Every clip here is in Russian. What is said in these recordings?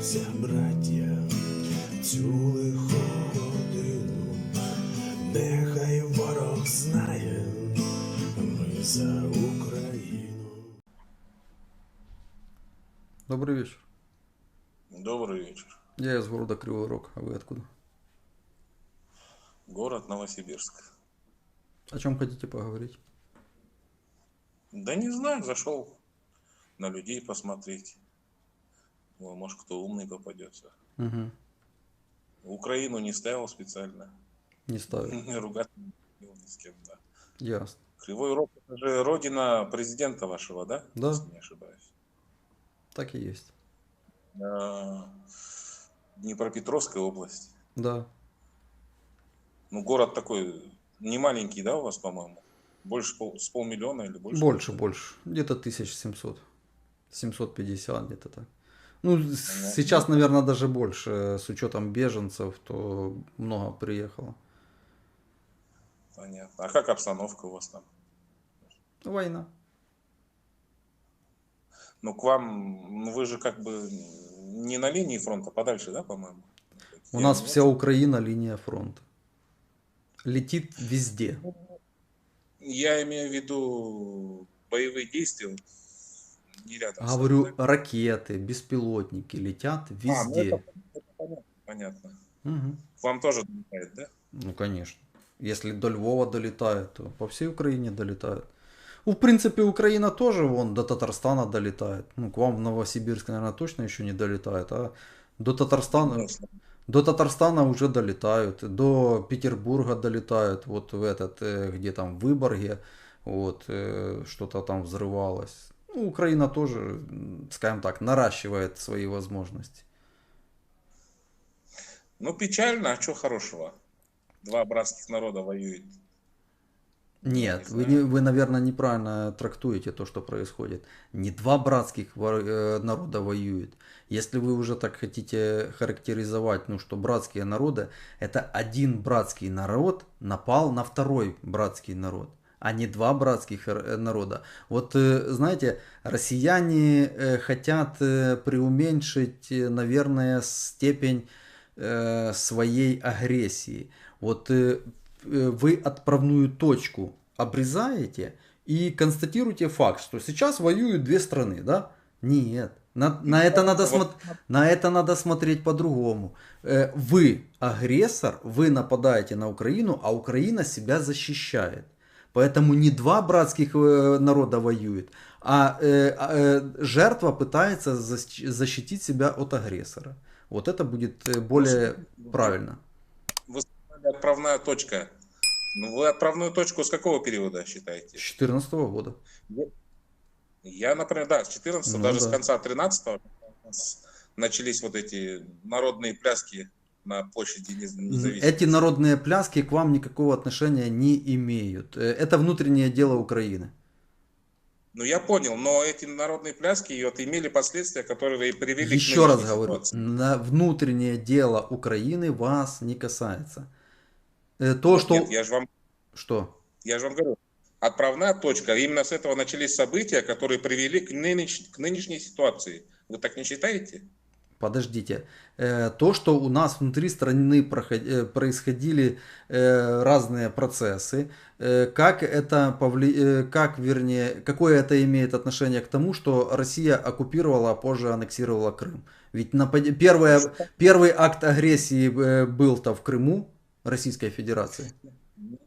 Зійшлися браття в цю лиху годину, нехай ворог знає, ми за Україну. Добрый вечер. Добрый вечер. Я из города Кривой Рог. А вы откуда? Город Новосибирск. О чем хотите поговорить? Да не знаю, зашел на людей посмотреть. Думал, может, кто умный попадется. Угу. Украину не ставил специально. Не ставлю. Не ругаться ни с кем, да. Ясно. Кривой Рог, это же родина президента вашего, да? Да. Если не ошибаюсь. Так и есть. А, Днепропетровская область. Да. Ну, город такой не маленький, да, у вас, по-моему? Больше пол- с полмиллиона или больше? Больше, больше. Где-то 1700. 750 где-то так. Ну, Понятно. сейчас, наверное, даже больше. С учетом беженцев, то много приехало. Понятно. А как обстановка у вас там? Война. Ну, к вам, ну, вы же как бы не на линии фронта, подальше, да, по-моему? У Я нас не- вся Украина линия фронта. Летит везде. Я имею в виду боевые действия не рядом. Говорю, да? ракеты, беспилотники летят А, ну везде. это, это понятно, понятно. К вам тоже долетает, да? Ну, конечно. Если до Львова долетает, то по всей Украине долетает. Ну, в принципе, Украина тоже вон до Татарстана долетает. Ну, к вам в Новосибирск, наверное, точно еще не долетает, а до Татарстана, до Татарстана уже долетают, до Петербурга долетают, вот в этот, э, где там, в Выборге, вот, э, что-то там взрывалось. Ну, Украина тоже, скажем так, наращивает свои возможности. Ну, печально, а что хорошего? Два братских народа воюют. Нет, Не вы, не, вы, наверное, неправильно трактуете то, что происходит. Не два братских э, народа воюют. Если вы уже так хотите характеризовать, ну что братские народы, это один братский народ напал на второй братский народ, а не два братских э, народа. Вот э, знаете, россияне э, хотят преуменьшить, э, наверное, степень своей агрессии. Вот вы отправную точку обрезаете и констатируете факт, что сейчас воюют две страны, да? Нет. На, на это надо смо- на это надо смотреть по-другому. Вы агрессор, вы нападаете на Украину, а Украина себя защищает. Поэтому не два братских э, народа воюют, а э, а, э, жертва пытается защ- защитить себя от агрессора. Вот это будет более правильно. Вы сказали, отправная точка. Ну, вы отправную точку с какого периода считаете? С 2014 года. Я, например, да, с 14 Ну даже да. с конца 13 начались вот эти народные пляски на площади Нез- независимости. Эти народные пляски к вам никакого отношения не имеют. Э, Это внутреннее дело Украины. Ну, я понял, но эти народные пляски вот имели последствия, которые и привели к Еще раз нынешней говорю, на внутреннее дело Украины вас не касается. Э, То, что... Нет, я же вам, Что? я же вам говорю, отправная точка. Именно с этого начались события, которые привели к, нынеш- к нынешней ситуации. Вы так не считаете? Подождите. Э, То, что у нас внутри страны проход- э, происходили э, разные процессы, э, как это повли... э, как, вернее, какое это имеет отношение к тому, что Россия оккупировала, а позже аннексировала Крым? Ведь напад... Первое... первый акт агрессии был-то в Крыму, Российской Федерации.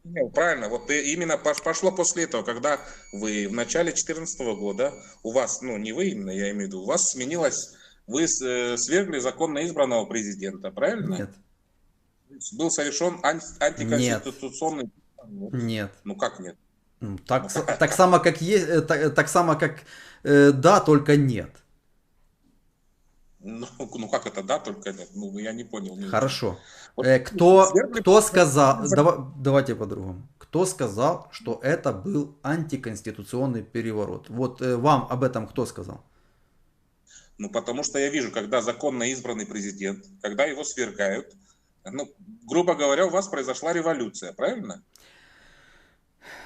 Не, правильно, вот именно пош- пошло после этого, когда вы в начале 2014 года, у вас, ну не вы именно, я имею в виду, у вас сменилось, вы э, свергли законно избранного президента, правильно? Нет. Был совершен ан- антиконституционный... Нет. Ну как нет? Ну, Так, с- так само, как есть, э, так, так само, как э, да, только нет. Ну, ну как это, да, только нет? Ну я не понял. не- Хорошо. Вот Э, Кто, кто сказал, президента. дава- давайте по-другому. Кто сказал, что это был антиконституционный переворот? Вот э, вам об этом кто сказал? Ну, потому что я вижу, когда законно избранный президент, когда его свергают, ну, грубо говоря, у вас произошла революция, правильно?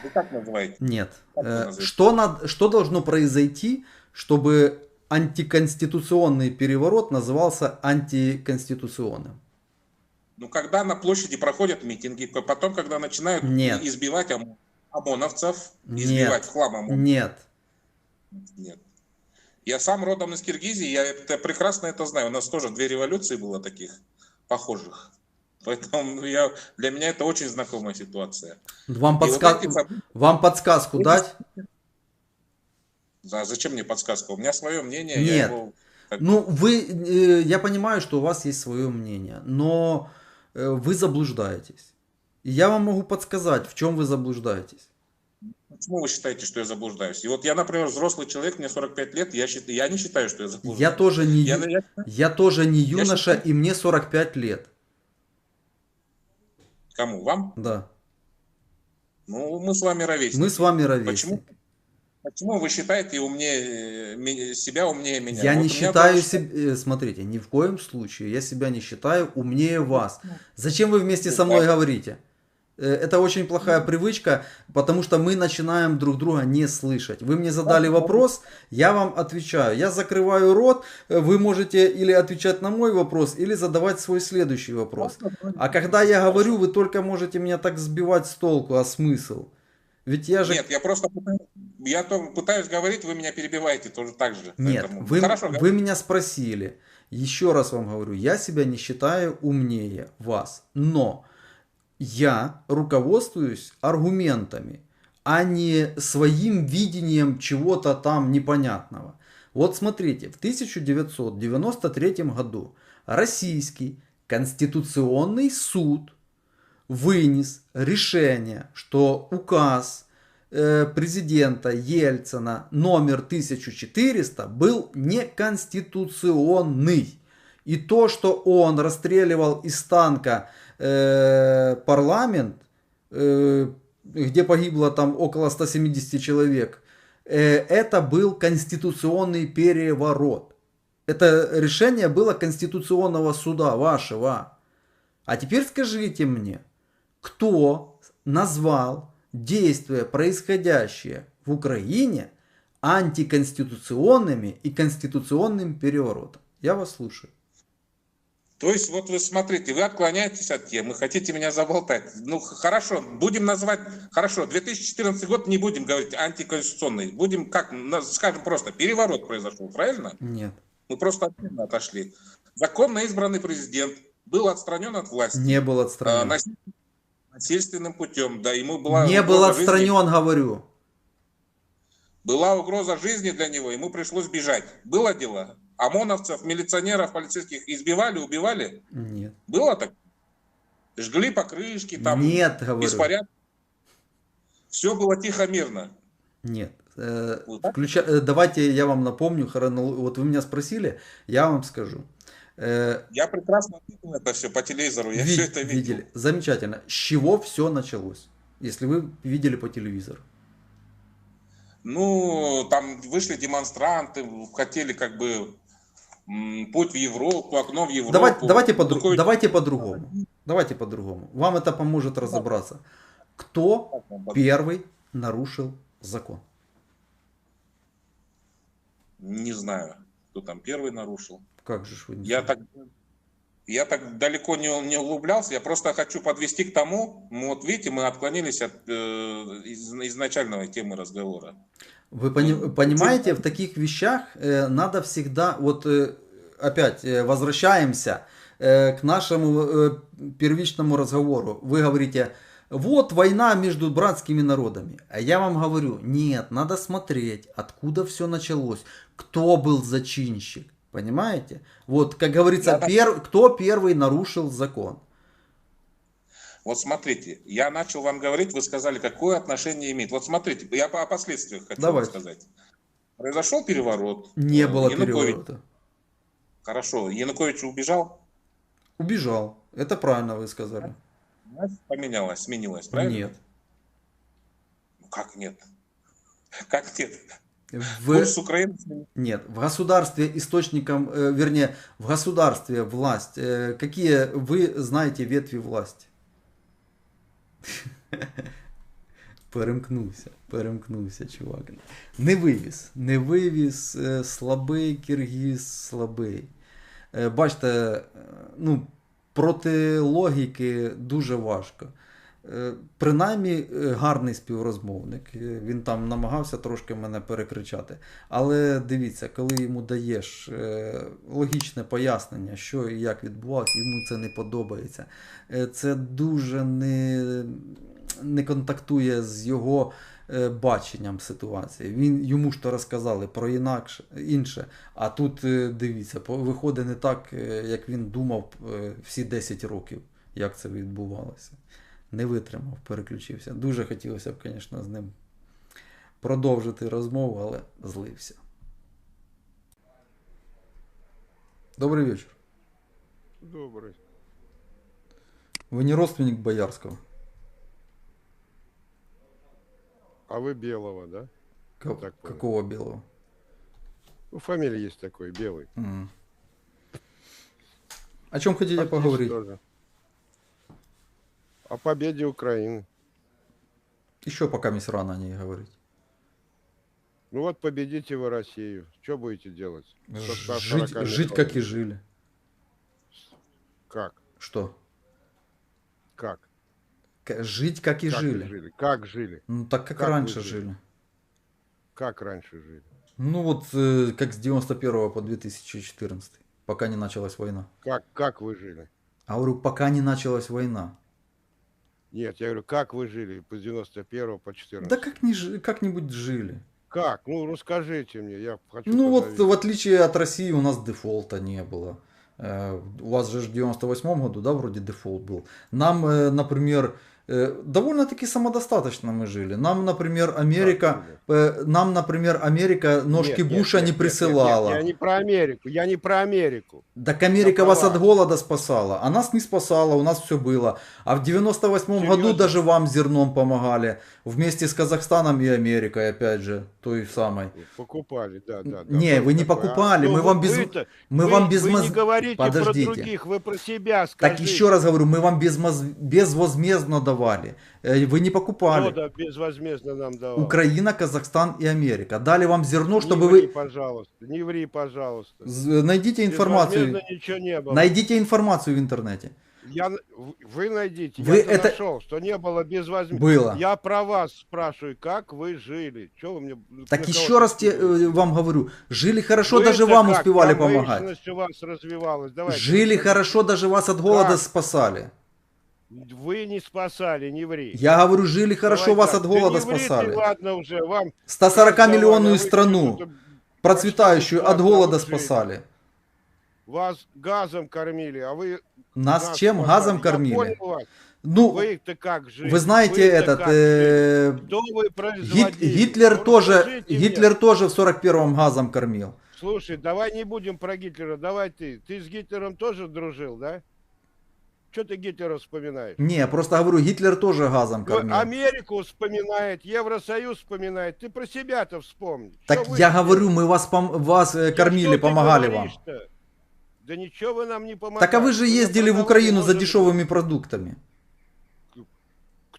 Вы как называете? Нет. Как Э, назовете? Что, над- что должно произойти, чтобы антиконституционный переворот назывался антиконституционным. Ну, когда на площади проходят митинги, потом, когда начинают Нет. избивать ОМО- ОМОНовцев, Нет. избивать в хлам ОМОН. Нет. Нет. Я сам родом из Киргизии, я это, прекрасно это знаю. У нас тоже две революции было таких похожих. Поэтому ну, я, для меня это очень знакомая ситуация. Вам, И вот подска- эти Вам подсказку дать? Да, зачем мне подсказка? У меня свое мнение. Нет. Я его, Ну, вы, э, я понимаю, что у вас есть свое мнение, но э, вы заблуждаетесь. И я вам могу подсказать, в чем вы заблуждаетесь. Почему вы считаете, что я заблуждаюсь? И вот я, например, взрослый человек, мне 45 лет, я, счит- я не считаю, что я заблуждаюсь. Я тоже не, Я- я- я тоже не Я юноша, считаю- и мне 45 лет. Кому? Вам? Да. Ну, мы с вами ровесники. Мы с вами ровесники. Почему? Почему вы считаете умнее, э, себя умнее меня? Я Вот не считаю тоже- себя, смотрите, ни в коем случае я себя не считаю умнее вас. Зачем вы вместе Ну, со мной говорите? Э, Это очень плохая привычка, потому что мы начинаем друг друга не слышать. Вы мне задали вопрос, я вам отвечаю. Я закрываю рот, э, вы можете или отвечать на мой вопрос, или задавать свой следующий вопрос. А когда я говорю, вы только можете меня так сбивать с толку, а смысл? Ведь я же... Нет, я просто я то пытаюсь говорить, вы меня перебиваете тоже так же. Нет, Поэтому- вы, Хорошо, вы меня спросили. Еще раз вам говорю, я себя не считаю умнее вас. Но я руководствуюсь аргументами, а не своим видением чего-то там непонятного. Вот смотрите, в 1993 году Российский Конституционный суд вынес решение, что указ э, президента Ельцина номер 1400 был неконституционный. И то, что он расстреливал из танка э, парламент, э, где погибло там около 170 человек, э, это был конституционный переворот. Это решение было Конституционного суда вашего. А теперь скажите мне, кто назвал действия, происходящие в Украине, антиконституционными и конституционным переворотом? Я вас слушаю. То есть, вот вы смотрите, вы отклоняетесь от темы, хотите меня заболтать. Ну, хорошо, будем называть, хорошо, 2014 год не будем говорить антиконституционный, будем, как, скажем просто, переворот произошел, правильно? Нет. Мы просто от темы отошли. Законно избранный президент был отстранен от власти. Не был а, отстранен. насиль- насильственным путем, да, ему была Не был угроза жизни. отстранен, говорю. Была угроза жизни для него, ему пришлось бежать. Было дело? ОМОНовцев, милиционеров, полицейских избивали, убивали? Нет. Было так? Жгли покрышки, там Нет, говорю. беспорядок. Все было тихо, мирно. Нет. Э, включа- э, Давайте я вам напомню, хронол- вот вы меня спросили, я вам скажу. Э, Я прекрасно видел это все по телевизору, я ви- все это видел. видели. Замечательно. С чего все началось? Если вы видели по телевизору. Ну, там вышли демонстранты, хотели как бы путь в Европу, окно в Европу. Давайте, давайте, по-дру- Такой- давайте по-другому. Давайте по-другому. Вам это поможет разобраться. Кто первый нарушил закон? Не знаю, кто там первый нарушил. Как же вы Я так, я так далеко не, не углублялся, я просто хочу подвести к тому, мы вот видите, мы отклонились от э, из- изначальной темы разговора. Вы пони- понимаете, в таких вещах э, надо всегда, вот э, опять э, возвращаемся э, к нашему э, первичному разговору. Вы говорите, вот война между братскими народами. А я вам говорю, нет, надо смотреть, откуда все началось, кто был зачинщик. Понимаете? Вот, как говорится, пер- кто первый нарушил закон. Вот смотрите, я начал вам говорить, вы сказали, какое отношение имеет. Вот смотрите, я о последствиях хочу Давайте. сказать. Произошел переворот. Не было Янукович- переворота. Хорошо, Янукович убежал, Убежал. Это правильно вы сказали. власть поменялась, сменилась, правильно? Нет. Ну, Как нет? Как нет? В... Курс Украины сменился. Нет, в государстве источником, э, вернее, в государстве власть. э, какие вы знаете ветви власти? Перемкнувся, перемкнувся, чувак. Не вивіз, не вивіз, е, слабий киргіз, слабий. Е, Бачите, е, ну, проти логіки дуже важко. Е, Принаймні гарний співрозмовник. Він там намагався трошки мене перекричати. Але дивіться, коли йому даєш логічне пояснення, що і як відбувалося, йому це не подобається. Це дуже не, не контактує з його баченням ситуації. Він йому ж то розказали про інакше інше. А тут е, дивіться, виходить не так, е, як він думав е, всі 10 років, як це відбувалося. Не витримав, переключився. Дуже хотілося б, звісно, з ним продовжити розмову, але злився. Добрий вечір. Добрый. Ви не родственник Боярского? А вы белого, да? Ка- Так понял. какого белого? Ну, фамилия есть такой, белый. М. О чем хотите Артист поговорить? тоже. О победе Украины. Еще пока мисс рано о ней говорить. Ну вот победите вы Россию. Что будете делать? Жить, 140 жить как и жили. Как? Что? Как? Жить как и Как жили. жили? Как жили? Ну так как, Как раньше жили? жили. Как раньше жили? Ну вот э, как с 91 по 2014, пока не началась война. Как, как вы жили? А говорю, пока не началась война. Нет, я говорю, как вы жили с 91 по 14? Да как не как-нибудь жили. Как? Ну, расскажите мне, я хочу Ну вот позавидеть. в отличие от России у нас дефолта не было. Э, У вас же в 98 году, да, вроде дефолт был. Нам, э, например, довольно-таки самодостаточно мы жили. Нам, например, Америка, э, нам, например, Америка ножки Нет, нет, Буша нет, не нет, нет, присылала. нет, я не про Америку, я не про Америку. Так Америка Я вас права. от голода спасала, а нас не спасала, у нас все было. А в 98 году даже вам зерном помогали. Вместе с Казахстаном и Америкой, опять же, той самой. Покупали, да, да. да. Не, вы не такое. покупали, ну мы вам без- Мы вы- вам без Вы не говорите Подождите. про других, вы про себя скажите. Так еще раз говорю, мы вам безмоз- безвозмездно давали. Э, Вы не покупали. да безвозмездно нам давал? Украина, Казахстан и Америка. Дали вам зерно, Не чтобы ври, вы... пожалуйста, не ври, пожалуйста. Найдите информацию. Ничего не было. Найдите информацию в интернете. Я, вы найдите, Вы я это- нашел, что не было безвозмездно. Было. Я про вас спрашиваю, как вы жили? Что вы мне... Так еще раз те- э, вам говорю, жили хорошо, Вы-то даже вам как? успевали Там помогать. у вас развивалась. Давайте, Жили хорошо, даже вас от голода Как? спасали. Вы не спасали, не ври. Я говорю, жили хорошо, Давай вас так. от голода да не ври спасали. ладно уже, вам 140-миллионную Вы страну, процветающую, от голода спасали. Вас газом кормили, а вы Нас нас чем? спасали. Газом кормили? Ну, Вы-то как жили? вы знаете Вы-то этот... э, вы Гит-? Гитлер Ну, тоже, мне. Гитлер тоже в 41-м газом кормил. Слушай, давай не будем про Гитлера, давай ты. Ты с Гитлером тоже дружил, да? Что ты Гитлера вспоминаешь? Не, я просто говорю, Гитлер тоже газом Ну, кормил. Америку вспоминает, Евросоюз вспоминает. Ты про себя-то вспомни. Так Что вы я сделали? говорю, мы вас, пом- вас э, Да кормили, ты помогали вам. Да ничего вы нам не помогали. Так а вы же ездили в продавали, Украину за дешевыми продуктами.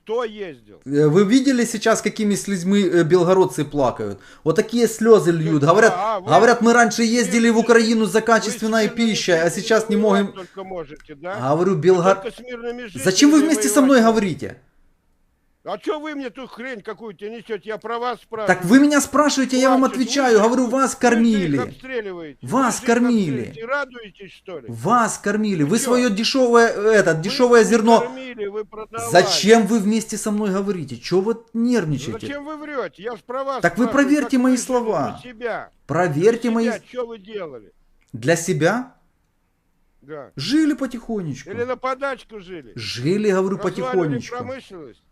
Кто ездил? Э, Вы видели сейчас, какими слезьми э, белгородцы плакают? Вот такие слезы льют. Говорят, А, вы- говорят, мы раньше ездили в Украину за качественной пищей, а сейчас не можем... Только можете, да? Говорю, Белгород... Зачем вы вместе со мной говорите? А что вы мне тут хрень какую-то несете? Я про вас спрашиваю. Так вы меня спрашиваете, я вам отвечаю. вы- Говорю, вас Вы кормили. Вас Вы кормили. Радуетесь, что ли? Вас кормили. Вы чё? свое дешевое, э, это, Вы дешевое зерно... кормили, вы продавали. Зачем вы вместе со мной говорите? Чего вы нервничаете? Зачем вы врете? Я про вас Так вы проверьте как мои вы жили слова. для себя. Проверьте мои... Что вы делали? Для себя Да. жили потихонечку. Или на подачку жили? Жили, говорю, Разваливали потихонечку. промышленность?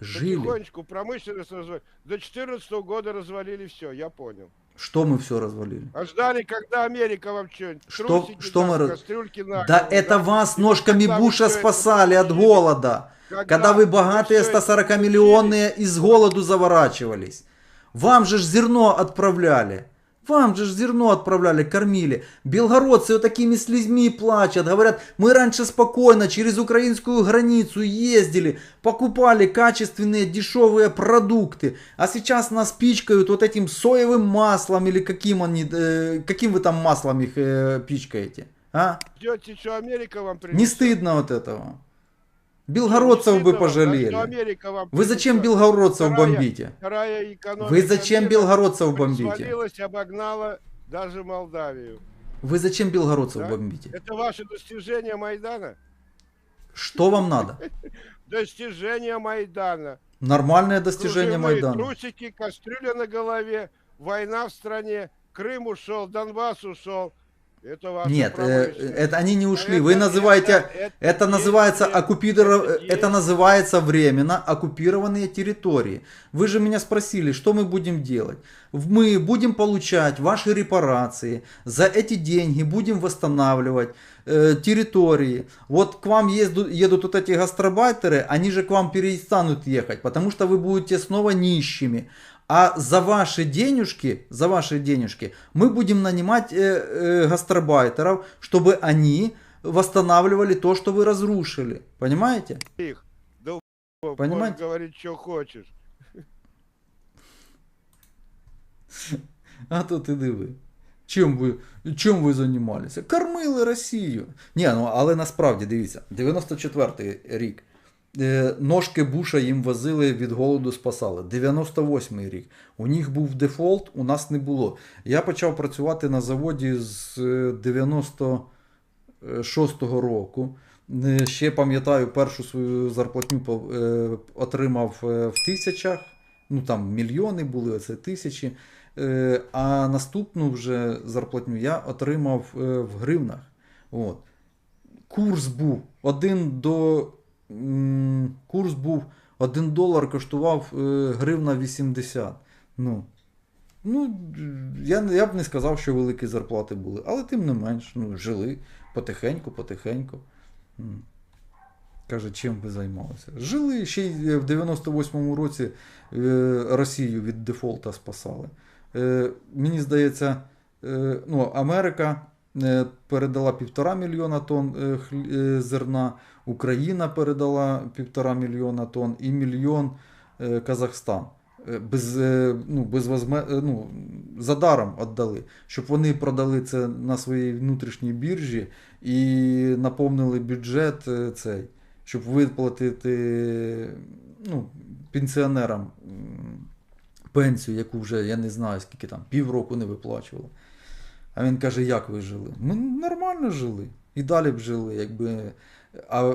Жили. Потихонечку промышленность развалили. До 14 года развалили все, я понял. Что мы все развалили? А ждали, когда Америка вам что Что- что мы раз- кастрюльки на Да голову, это вас И ножками когда Буша это спасали от голода. Когда вы богатые всё это 140-миллионные из голоду заворачивались. Вам же ж зерно отправляли. Вам же ж зерно отправляли, кормили. Белгородцы вот такими слезьми плачут. Говорят, мы раньше спокойно через украинскую границу ездили, покупали качественные дешевые продукты. А сейчас нас пичкают вот этим соевым маслом или каким, они, э, каким вы там маслом их э, пичкаете. А? Ждете, что Америка вам принесет? Не стыдно вот этого. Белгородцев бы пожалели. Вы зачем белгородцев Вторая- бомбите? Вторая Вы зачем белгородцев бомбите? обогнала даже Молдавию. Вы зачем белгородцев Да? бомбите? Это ваше достижение Майдана? Что вам надо? Достижение Майдана. Нормальное достижение Майдана. трусики, кастрюля на голове, война в стране, Крым ушел, Донбасс ушел. Это Нет, э, промышленность. это они не ушли. Это- Вы называете, это- это это называется есть- оккупиров... это называется временно оккупированные территории. Вы же меня спросили, что мы будем делать? Мы будем получать ваши репарации, за эти деньги будем восстанавливать э, территории. Вот к вам ездут, едут вот эти гастробайтеры, они же к вам перестанут ехать, потому что вы будете снова нищими А за ваши денежки, за ваши денежки мы будем нанимать э, э, гастробайтеров, чтобы они восстанавливали то, что вы разрушили. Понимаете? их. Да Понимаете? можешь говорить, что хочешь. А то ти диви. Чим ви, чим ви займалися? Кормили Росію. Ні, ну але насправді дивіться, 94-й рік. Е, ножки Буша їм возили від голоду спасали. 98-й рік. У них був дефолт, у нас не було. Я почав працювати на заводі з е, 96-го року. Е, Ще пам'ятаю, першу свою зарплатню е, отримав е, в тисячах. Ну там мільйони були, оце тисячі. Е, А наступну вже зарплатню я отримав е, в гривнах. От. Курс був 1 до. Курс був 1 долар коштував е, гривна 80. Ну, ну я, я б не сказав, що великі зарплати були, але тим не менш, ну, жили потихеньку, потихеньку. Каже, чим ви займалися? Жили ще й е, в 98-му році е, Росію від дефолта спасали. Мені здається, ну, Америка передала півтора мільйона тонн зерна, Україна передала півтора мільйона тонн і мільйон е, Казахстан. Е, Без, е, ну, без возме, ну, за віддали, щоб вони продали це на своїй внутрішній біржі і наповнили бюджет цей, щоб виплатити ну, пенсіонерам пенсію, яку вже я не знаю скільки там, півроку не виплачували. А він каже, як ви жили? Ми нормально жили. І далі б жили, якби. А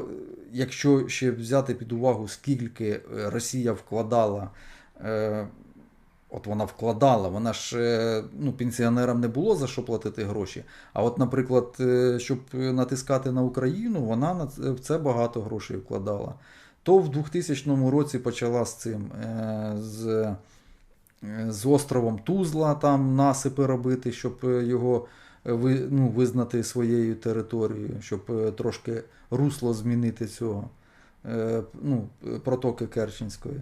якщо ще взяти під увагу, скільки е, Росія вкладала, е, от вона вкладала, вона ж е, ну, пенсіонерам не було за що платити гроші. А от, наприклад, щоб натискати на Україну, вона в це багато грошей вкладала. То в 2000 році почала з цим, з, з островом Тузла там насипи робити, щоб його ну, визнати своєю територією, щоб трошки русло змінити цього е, ну, протоки Керченської.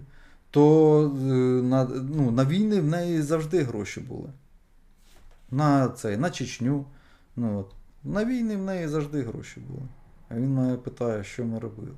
То е, на, ну, на війни в неї завжди гроші були. На цей, на Чечню. Ну, от. На війни в неї завжди гроші були. А він мене питає, що ми робили.